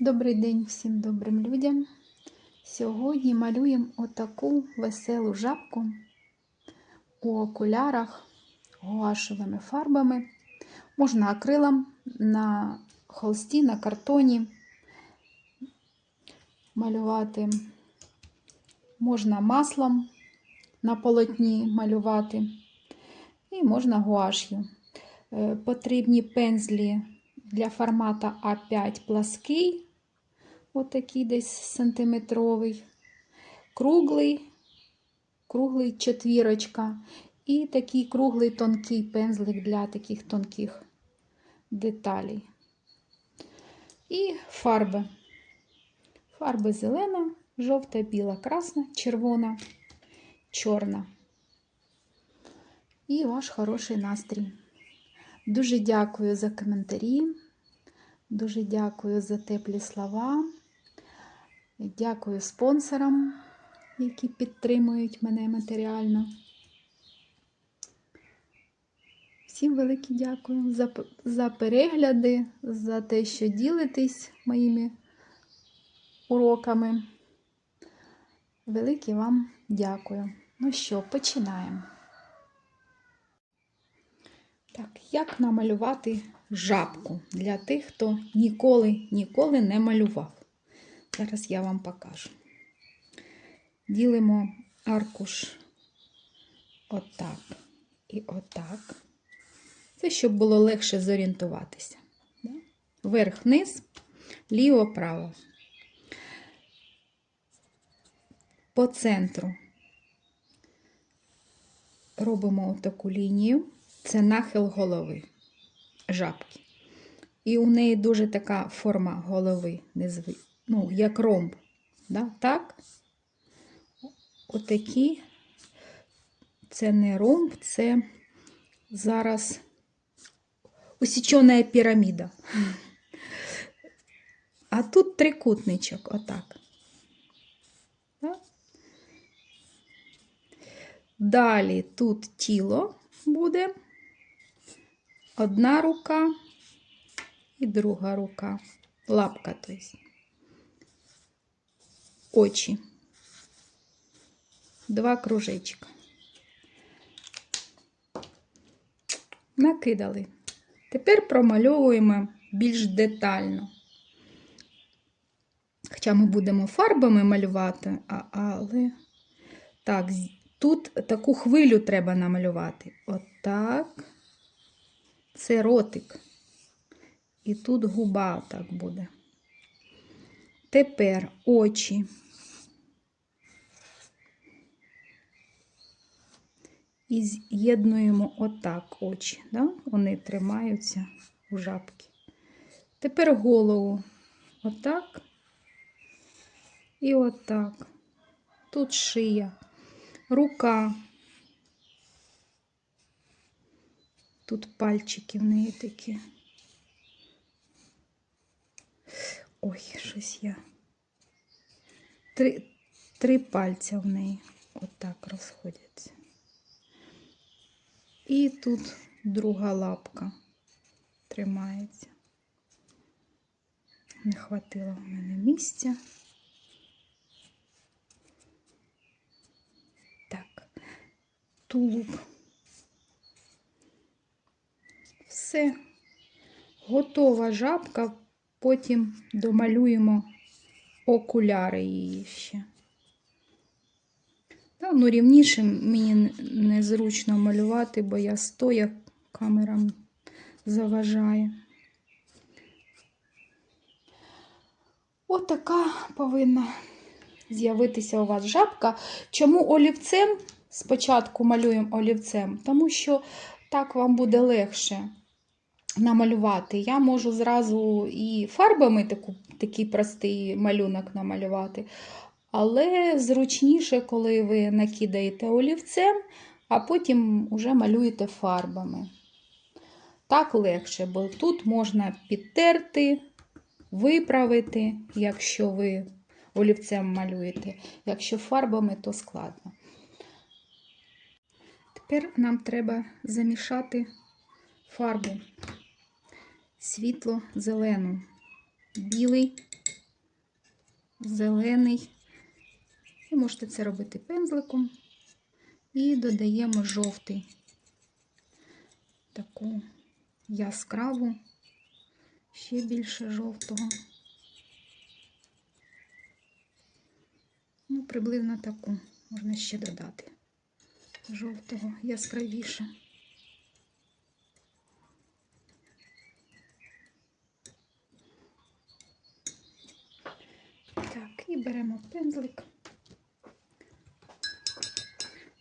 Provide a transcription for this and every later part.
Добрий день всім добрим людям. Сьогодні малюємо отаку веселу жабку у окулярах гуашевими фарбами. Можна акрилом на холсті, на картоні малювати. Можна маслом на полотні малювати. І можна гуаш'ю. Е, Потрібні пензлі для формата А5 плаский, отакий десь сантиметровий, круглий, круглий четвірочка, і такий круглий тонкий пензлик для таких тонких деталей. І фарби. Фарби зелена, жовта, біла, красна, червона, чорна. І ваш хороший настрій. Дуже дякую за коментарі, дуже дякую за теплі слова. Дякую спонсорам, які підтримують мене матеріально. Всім велике дякую за, за перегляди, за те, що ділитесь моїми уроками. Велике вам дякую. Ну що, починаємо. Так, як намалювати жабку для тих, хто ніколи, ніколи не малював. Зараз я вам покажу. Ділимо аркуш отак і отак. Це щоб було легше зорієнтуватися. Да? Вверх-вниз, ліво-право. По центру робимо таку лінію це нахил голови жабки. І у неї дуже така форма голови. Ну, як ромб. Да? Так? Отакі. Це не ромб, це зараз усічена піраміда. А тут трикутничок, отак. Да? Далі тут тіло буде. Одна рука і друга рука. Лапка, то есть. Очі. Два кружечка. Накидали. Тепер промальовуємо більш детально. Хоча ми будемо фарбами малювати, але так, тут таку хвилю треба намалювати. Отак. Це ротик. І тут губа так буде. Тепер очі. І з'єднуємо отак очі. Да? Вони тримаються у жабки. Тепер голову. Отак. І отак. Тут шия. Рука. Тут пальчики в неї такі. Ой, щось я. Три, три пальця в неї отак розходяться. І тут друга лапка тримається. Не хватило в мене місця. Так, тулуб. Все. Готова жабка, потім домалюємо окуляри її ще. Та, ну, рівніше мені незручно малювати, бо я стоя камера заважає. Отака повинна з'явитися у вас жабка. Чому олівцем? Спочатку малюємо олівцем, тому що так вам буде легше намалювати. Я можу зразу і фарбами таку, такий простий малюнок намалювати, але зручніше, коли ви накидаєте олівцем, а потім вже малюєте фарбами. Так легше, бо тут можна підтерти, виправити, якщо ви олівцем малюєте. Якщо фарбами, то складно. Тепер нам треба замішати фарбу світло-зелену, білий зелений. Можете це робити пензликом. І додаємо жовтий. Таку яскраву, ще більше жовтого. Ну, приблизно таку можна ще додати. Жовтого яскравіше. Так, і беремо пензлик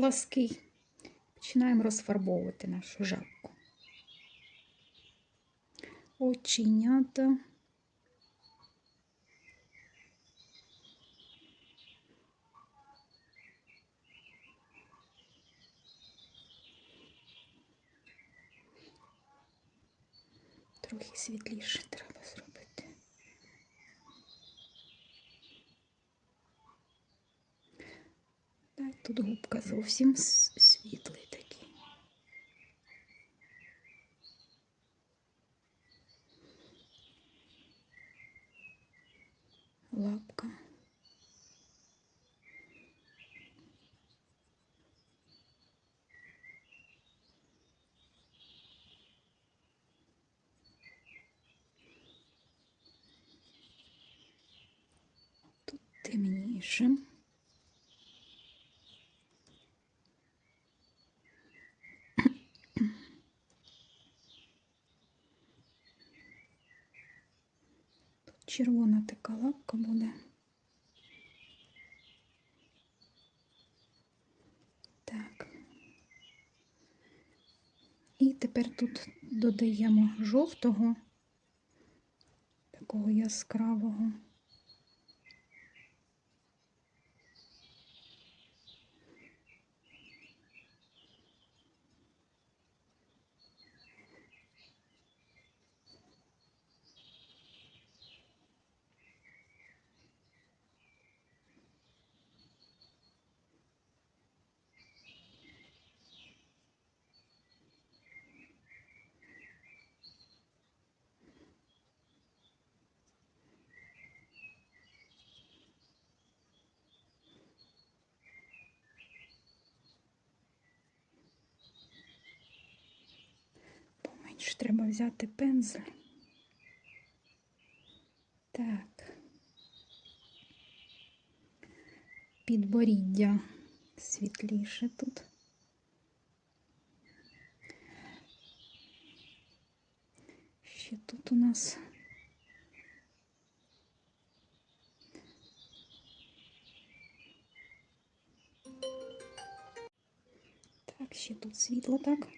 плаский. Починаємо розфарбовувати нашу жабку. Оченята. Трохи світліше треба зробити. Так, тут губка зовсім світлий такий. Лапка. Тут темніше. Тут червона така лапка буде. Так. І тепер тут додаємо жовтого, такого яскравого. Поменше треба взяти пензель. Так. Підборіддя світліше тут. Ще тут у нас так, ще тут світло так.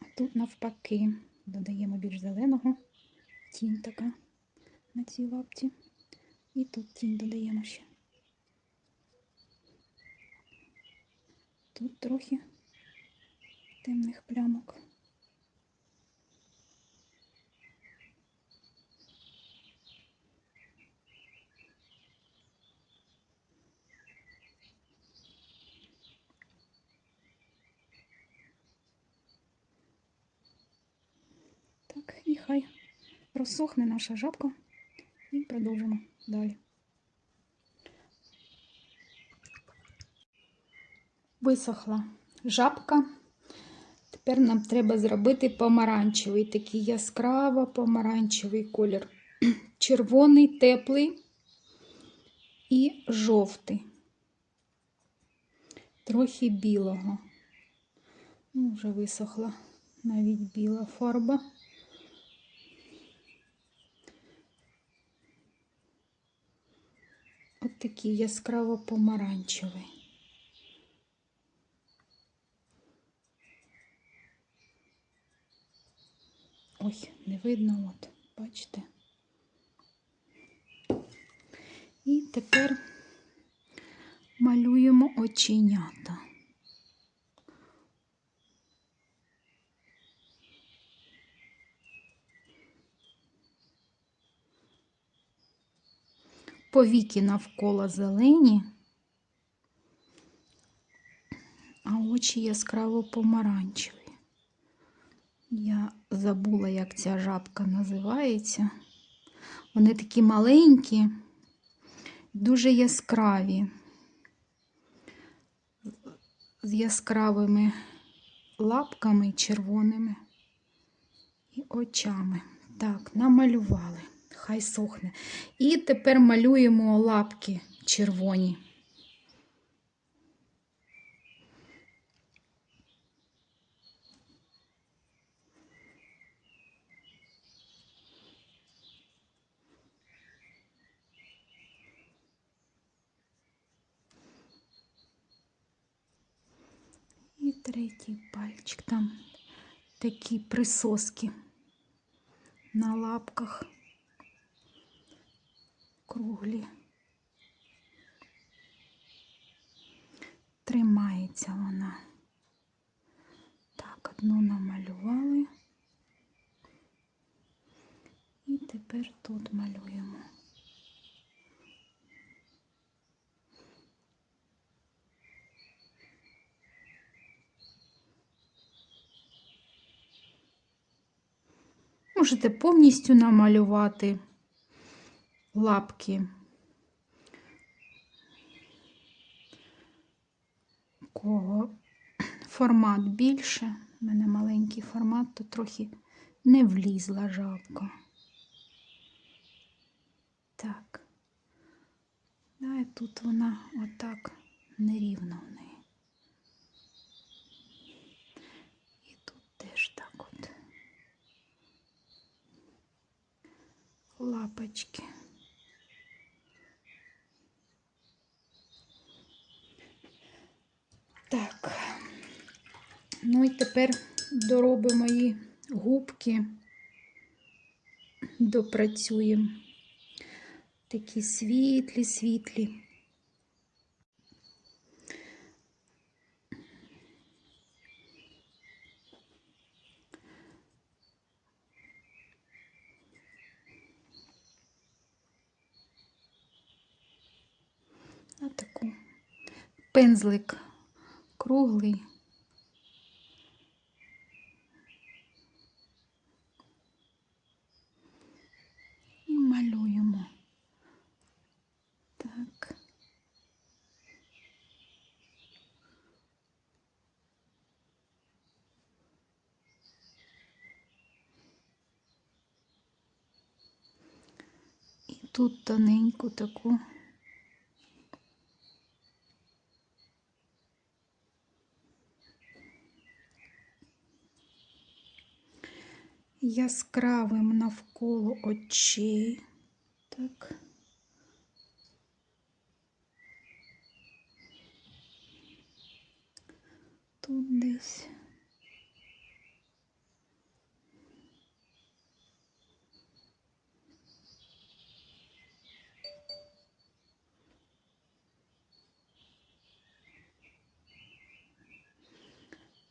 А тут навпаки додаємо більш зеленого, тінь така на цій лапці. І тут тінь додаємо ще. Тут трохи темних плямок. Так, і хай розсохне наша жабка. І продовжимо далі. Висохла жабка. Тепер нам треба зробити помаранчевий, такий яскраво помаранчевий колір. Червоний, теплий і жовтий. Трохи білого. Ну, вже висохла навіть біла фарба. Такий яскраво помаранчевий. Ой, не видно, от, бачите. І тепер малюємо оченята. Повіки навколо зелені, а очі яскраво помаранчеві. Я забула, як ця жабка називається. Вони такі маленькі, дуже яскраві, з яскравими лапками червоними і очами. Так, намалювали. Хай сохне. І тепер малюємо лапки червоні. І третій пальчик. Там такі присоски на лапках круглі. Тримається вона. Так, одну намалювали. І тепер тут малюємо. Можете повністю намалювати лапки. Кого формат більше, у мене маленький формат, то трохи не влізла жабка. Так. Да, і тут вона отак нерівна в неї. І тут теж так от. лапочки. Так, ну і тепер доробимо її губки, допрацюємо. Такі світлі, світлі. А таку пензлик круглий. І малюємо. Так. І тут тоненьку таку. Яскравим навколо очей. Так. Тут десь.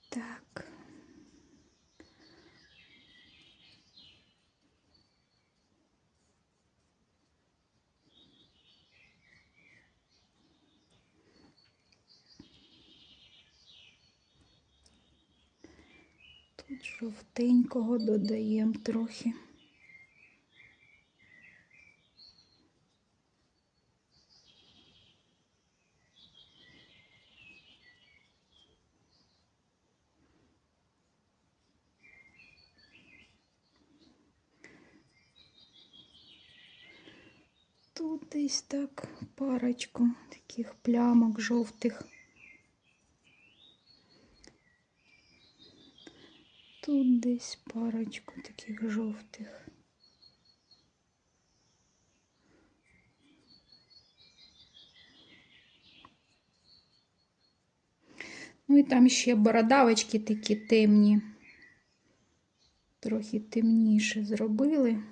Так. Тут жовтенького додаємо трохи. Тут десь так парочку таких плямок жовтих. Тут десь парочку таких жовтих. Ну і там ще бородавочки такі темні. Трохи темніше зробили.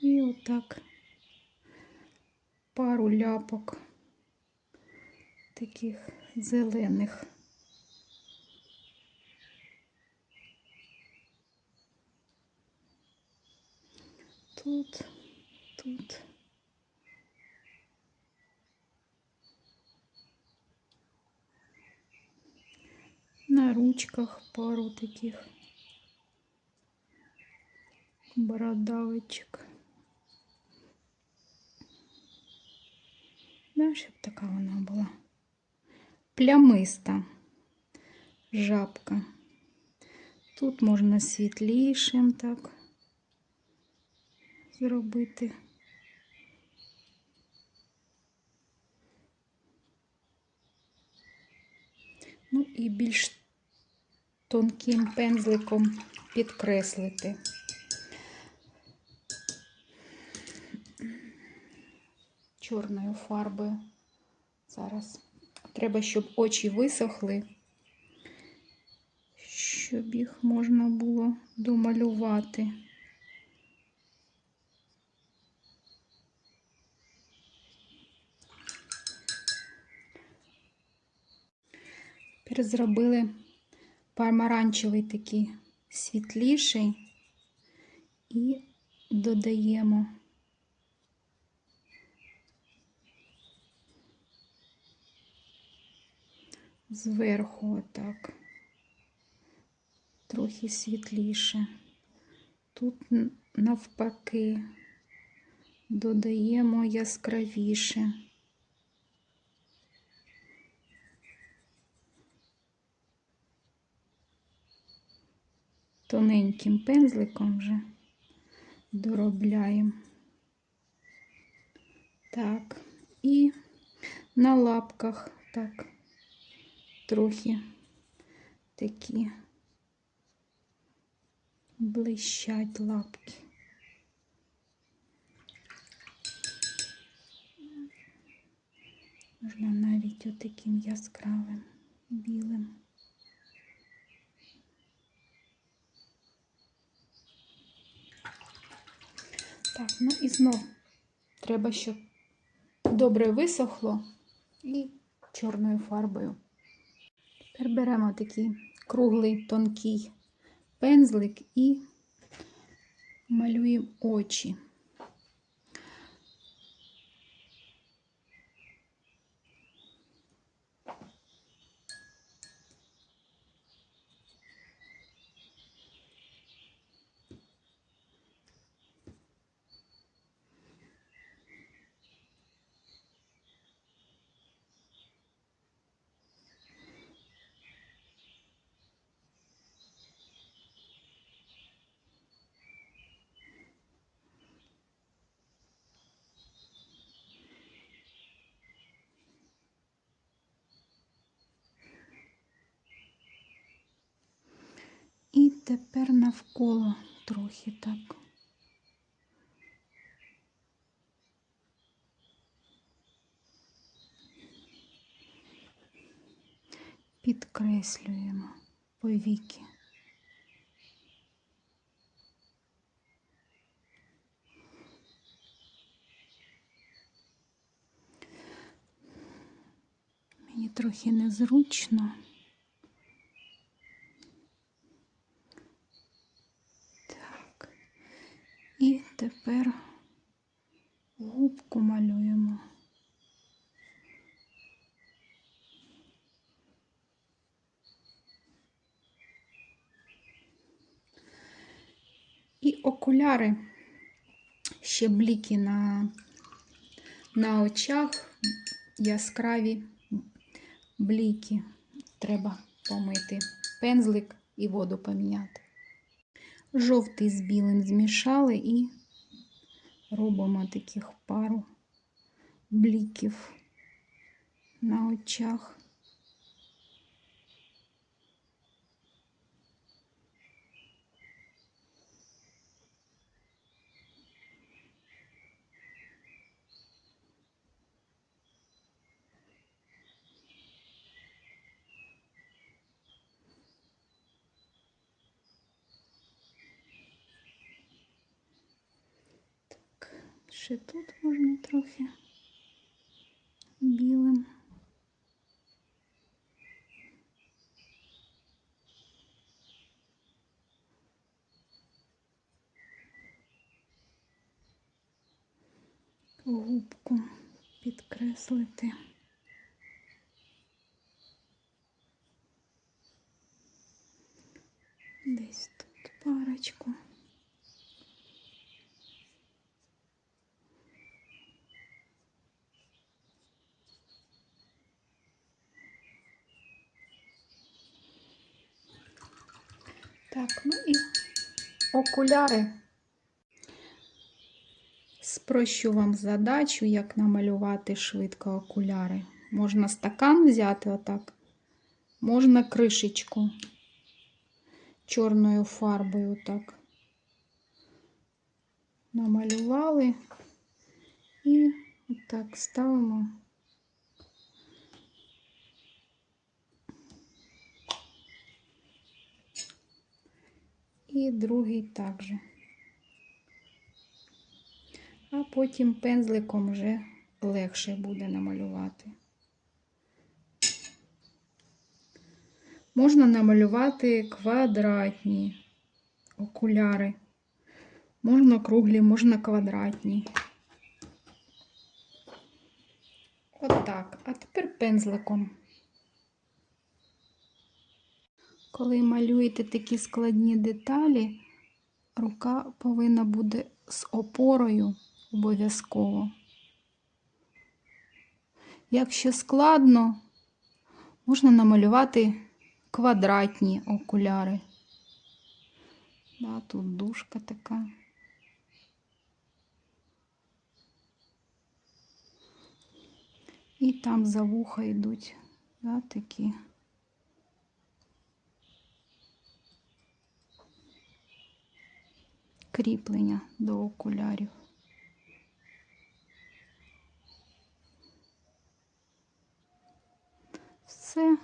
І отак пару ляпок таких зелених. Тут, тут. На ручках пару таких бородавочок. Да, щоб така вона була. Плямиста жабка. Тут можна світлішим так зробити. Ну і більш тонким пензликом підкреслити. Чорною фарбою. Зараз треба, щоб очі висохли, щоб їх можна було домалювати. Тепер зробили помаранчевий такий світліший і додаємо зверху отак, трохи світліше. Тут навпаки додаємо яскравіше. Тоненьким пензликом вже доробляємо. Так, і на лапках так трохи такі блищать лапки. Можна навіть отаким яскравим білим. Так, ну і знов треба, щоб добре висохло і чорною фарбою. Тепер беремо такий круглий тонкий пензлик і малюємо очі. І тепер навколо трохи так. Підкреслюємо повіки. Мені трохи незручно. Так. І тепер губку малюємо. І окуляри, ще бліки на, на очах, яскраві бліки. Треба помити пензлик і воду поміняти. Жовтий з білим змішали і робимо таких пару бліків на очах. Ще тут можна трохи білим. Губку підкреслити. Десь тут парочку. Так, ну і окуляри. Спрощу вам задачу, як намалювати швидко окуляри. Можна стакан взяти отак, можна кришечку чорною фарбою отак. Намалювали і отак ставимо. І другий також. А потім пензликом вже легше буде намалювати. Можна намалювати квадратні окуляри. Можна круглі, можна квадратні. Отак. А тепер пензликом. Коли малюєте такі складні деталі, рука повинна бути з опорою обов'язково. Якщо складно, можна намалювати квадратні окуляри. Да, тут дужка така. І там за вуха йдуть да, такі. Кріплення до окулярів. Все,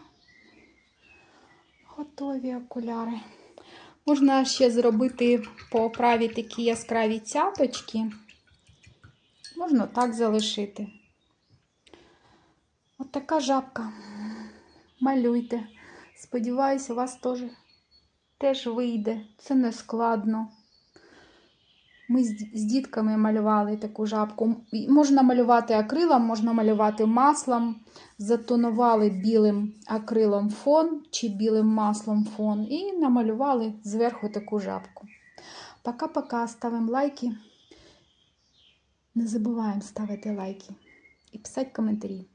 готові окуляри. Можна ще зробити по оправі такі яскраві цяточки. Можна так залишити. От така жабка. Малюйте. Сподіваюся, у вас теж, теж вийде. Це не складно. Ми з дітками малювали таку жабку. Можна малювати акрилом, можна малювати маслом. Затонували білим акрилом фон чи білим маслом фон і намалювали зверху таку жабку. Пока-пока, ставимо лайки. Не забуваємо ставити лайки і писати коментарі.